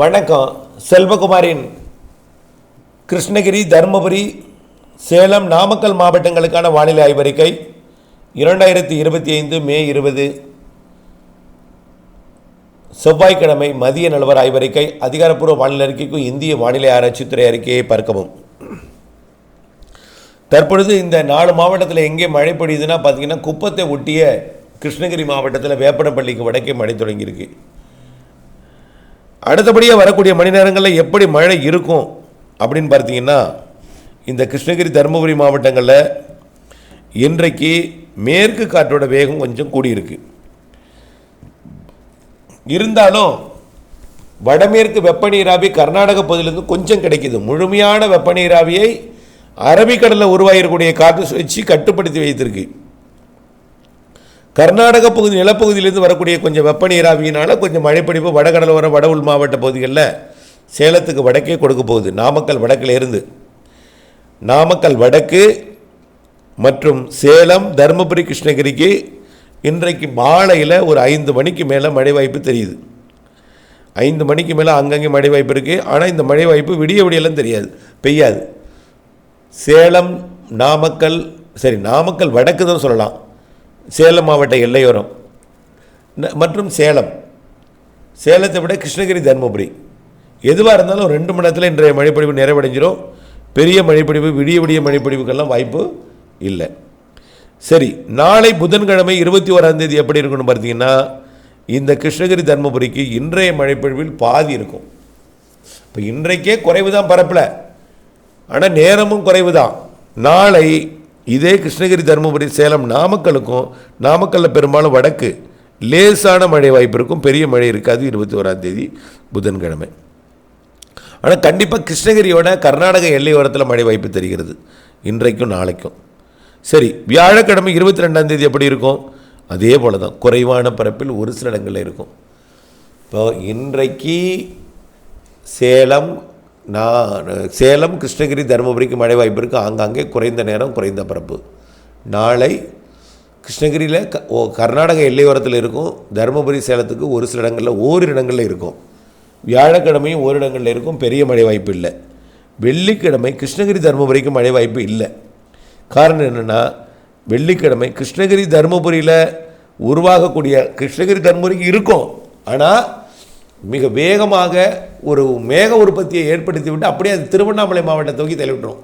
வணக்கம். செல்வகுமாரின் கிருஷ்ணகிரி தருமபுரி சேலம் நாமக்கல் மாவட்டங்களுக்கான வானிலை ஆய்வறிக்கை இரண்டாயிரத்தி இருபத்தி ஐந்து மே இருபது. செவ்வாய்க்கிழமை மதிய நிலவர ஆய்வறிக்கை அதிகாரப்பூர்வ வானிலை அறிக்கைக்கும் இந்திய வானிலை ஆராய்ச்சித்துறை அறிக்கையை பார்க்கவும். தற்பொழுது இந்த நாலு மாவட்டத்தில் எங்கே மழை பொழியுதுன்னா பார்த்தீங்கன்னா குப்பத்தை ஒட்டிய கிருஷ்ணகிரி மாவட்டத்தில் வேப்பனப்பள்ளிக்கு வடக்கே மழை தொடங்கியிருக்கு. அடுத்தபடியாக வரக்கூடிய மணி நேரங்களில் எப்படி மழை இருக்கும் அப்படின்னு பார்த்தீங்கன்னா இந்த கிருஷ்ணகிரி தருமபுரி மாவட்டங்களில் இன்றைக்கு மேற்கு காற்றோட வேகம் கொஞ்சம் கூடியிருக்கு. இருந்தாலும் வடமேற்கு வெப்பநீராவி கர்நாடக பகுதியிலிருந்து கொஞ்சம் கிடைக்கிது. முழுமையான வெப்பநீராவியை அரபிக்கடலில் உருவாகிருக்கூடிய காற்று சுழற்சி கட்டுப்படுத்தி வைத்திருக்கு. கர்நாடக பகுதி நிலப்பகுதியிலிருந்து வரக்கூடிய கொஞ்சம் வெப்பநீராவியினால கொஞ்சம் மழைப்பிடிப்பு வடகடலோர வட உள் மாவட்ட பகுதிகளில் சேலத்துக்கு வடக்கே கொடுக்க போகுது. நாமக்கல் வடக்கில் இருந்து. நாமக்கல் வடக்கு மற்றும் சேலம் தருமபுரி கிருஷ்ணகிரிக்கு இன்றைக்கு மாலையில் ஒரு ஐந்து மணிக்கு மேலே மழை வாய்ப்பு தெரியுது. ஐந்து மணிக்கு மேலே அங்கங்கே மழை வாய்ப்பு இருக்குது ஆனால் இந்த மழை வாய்ப்பு விடிய விடியெல்லாம் தெரியாது. பெய்யாது. சேலம் நாமக்கல் சரி நாமக்கல் வடக்கு தான் சொல்லலாம். சேலம் மாவட்ட எல்லையோரம். ந- மற்றும் சேலம். சேலத்தை விட கிருஷ்ணகிரி தருமபுரி. எதுவாக இருந்தாலும் ரெண்டு மணி நேரத்தில் இன்றைய மழைப்பொழிவு நிறைவடைஞ்சிடும் பெரிய மழைப்பொழிவு விடிய விடிய மழைப்பொழிவுக்கெல்லாம் வாய்ப்பு இல்லை. சரி நாளை புதன்கிழமை இருபத்தி ஓராந்தேதி எப்படி இருக்குன்னு பார்த்தீங்கன்னா இந்த கிருஷ்ணகிரி தர்மபுரிக்கு இன்றைய மழைப்பொழிவில் பாதி இருக்கும். இப்போ இன்றைக்கே குறைவு தான் பரப்பில். ஆனால் நேரமும் குறைவு தான் நாளை இதே கிருஷ்ணகிரி தருமபுரி சேலம் நாமக்கலுக்கும் நாமக்கல்லில் பெரும்பாலும் வடக்கு லேசான மழை வாய்ப்பு இருக்கும். பெரிய மழை இருக்காது. இருபத்தி ஓராம் தேதி புதன்கிழமை. ஆனால் கண்டிப்பாக கிருஷ்ணகிரியோட கர்நாடக எல்லையோரத்தில் மழை வாய்ப்பு தெரிகிறது. இன்றைக்கும் நாளைக்கும். சரி வியாழக்கிழமை இருபத்தி ரெண்டாம் தேதி எப்படி இருக்கும்? அதே போல தான் குறைவான பரப்பில் ஒரு சில இடங்களில் இருக்கும். இப்போ இன்றைக்கு சேலம் நான் சேலம் கிருஷ்ணகிரி தருமபுரிக்கு மழை வாய்ப்பு இருக்குது ஆங்காங்கே குறைந்த நேரம் குறைந்த பரப்பு. நாளை கிருஷ்ணகிரியில் க ஓ கர்நாடக எல்லையோரத்தில் இருக்கும். தருமபுரி சேலத்துக்கு ஒரு சில இடங்களில் ஓரிரு இடங்களில் இருக்கும். வியாழக்கிழமையும் ஓரிடங்களில் இருக்கும். பெரிய மழை வாய்ப்பு இல்லை. வெள்ளிக்கிழமை கிருஷ்ணகிரி தருமபுரிக்கு மழை வாய்ப்பு இல்லை. காரணம் என்னென்னா வெள்ளிக்கிழமை கிருஷ்ணகிரி தருமபுரியில் உருவாகக்கூடிய கிருஷ்ணகிரி தருமபுரிக்கு இருக்கும். ஆனால் மிக வேகமாக ஒரு மேக உற்பத்தியை ஏற்படுத்தி விட்டு அப்படியே அது திருவண்ணாமலை மாவட்டத்தை நோக்கி தள்ளிவிட்டுரும்.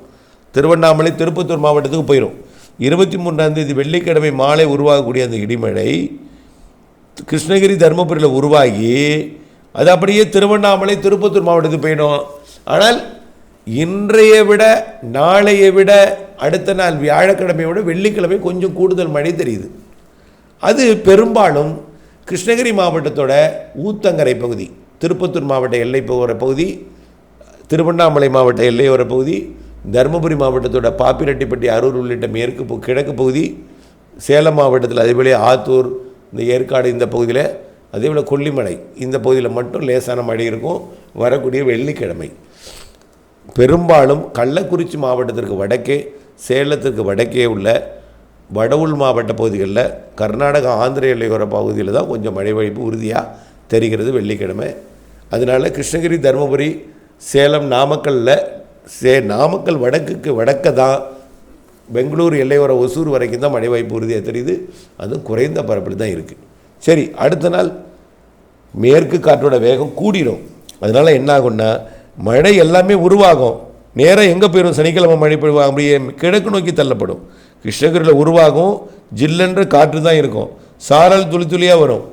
திருவண்ணாமலை திருப்பத்தூர் மாவட்டத்துக்கு போயிடும் இருபத்தி மூன்றாம் தேதி வெள்ளிக்கிழமை மாலை உருவாகக்கூடிய அந்த இடிமழை கிருஷ்ணகிரி தருமபுரியில் உருவாகி அது அப்படியே திருவண்ணாமலை திருப்பத்தூர் மாவட்டத்துக்கு போயிடும். ஆனால் இன்றைய விட நாளைய விட அடுத்த நாள் வியாழக்கிழமையை விட வெள்ளிக்கிழமை கொஞ்சம் கூடுதல் மழை தெரியுது. அது பெரும்பாலும் கிருஷ்ணகிரி மாவட்டத்தோட ஊத்தங்கரை பகுதி. திருப்பத்தூர் மாவட்ட எல்லை போகிற பகுதி திருவண்ணாமலை மாவட்ட எல்லையோர பகுதி தருமபுரி மாவட்டத்தோட பாப்பிரெட்டிப்பட்டி அரூர் உள்ளிட்ட மேற்கு கிழக்கு பகுதி சேலம் மாவட்டத்தில் அதேபோல ஆத்தூர் இந்த ஏற்காடு இந்த பகுதியில் அதேபோல் கொல்லிமலை இந்த பகுதியில் மட்டும் லேசான மழை இருக்கும் வரக்கூடிய வெள்ளிக்கிழமை. பெரும்பாலும் கள்ளக்குறிச்சி மாவட்டத்திற்கு வடக்கே சேலத்திற்கு வடக்கே உள்ள வடவுள் மாவட்ட பகுதிகளில் கர்நாடகா ஆந்திர எல்லையோர பகுதியில் தான் கொஞ்சம் மழை வாய்ப்பு உறுதியாக தெரிகிறது வெள்ளிக்கிழமை. அதனால் கிருஷ்ணகிரி தருமபுரி சேலம் நாமக்கல்லில் சே நாமக்கல் வடக்குக்கு வடக்க தான் பெங்களூர் எல்லையோர ஒசூர் வரைக்கும் தான் மழை வாய்ப்பு உறுதியாக தெரியுது. அதுவும் குறைந்த பரப்பில் தான் இருக்குது சரி அடுத்த நாள் மேற்கு காற்றோட வேகம் கூடிடும் அதனால் என்ன ஆகும்னா மழை எல்லாமே உருவாகும். நேராக எங்கே போயிடும் சனிக்கிழமை மழை பெய்வாங்க அப்படியே கிழக்கு நோக்கி தள்ளப்படும். கிருஷ்ணகிரியில் உருவாகும். ஜில்லென்ற காற்று தான் இருக்கும். சாரல் துளி துளியாக வரும்.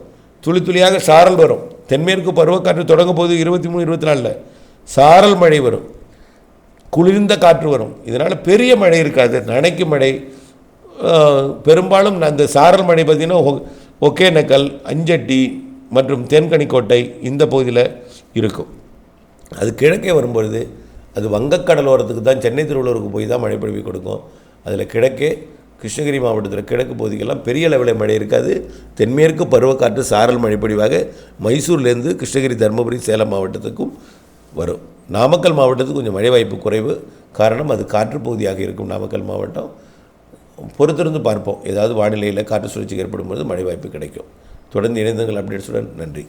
துளி துளியாக சாரல் வரும். தென்மேற்கு பருவக்காற்று தொடங்கும் போது இருபத்தி மூணு இருபத்தி நாலில் சாரல் மழை வரும். குளிர்ந்த காற்று வரும். இதனால் பெரிய மழை இருக்காது. நனைக்கும் மழை. பெரும்பாலும் அந்த சாரல் மழை பார்த்திங்கன்னா ஒகேனக்கல் அஞ்சட்டி மற்றும் தேன்கனிக்கோட்டை இந்த பகுதியில் இருக்கும். அது கிழக்கே வரும்பொழுது அது வங்கக்கடலோரத்துக்கு தான் சென்னை திருவள்ளூருக்கு போய் தான் மழை பொழிவு கொடுக்கும். அதில் கிழக்கே கிருஷ்ணகிரி மாவட்டத்தில் கிழக்கு பகுதிக்கெல்லாம் பெரிய அளவில் மழை இருக்காது. தென்மேற்கு பருவக்காற்று சாரல் மழை பொழிவாக மைசூர்லேருந்து கிருஷ்ணகிரி தருமபுரி சேலம் மாவட்டத்துக்கும் வரும். நாமக்கல் மாவட்டத்துக்கு கொஞ்சம் மழை வாய்ப்பு குறைவு. காரணம் அது காற்று பகுதியாக இருக்கும் நாமக்கல் மாவட்டம். பொறுத்திருந்து பார்ப்போம். ஏதாவது வானிலையில் காற்று சுழற்சி ஏற்படும் பொழுது மழை வாய்ப்பு கிடைக்கும். தொடர்ந்து இணைந்தங்கள் அப்டேட்ஸுடன். நன்றி.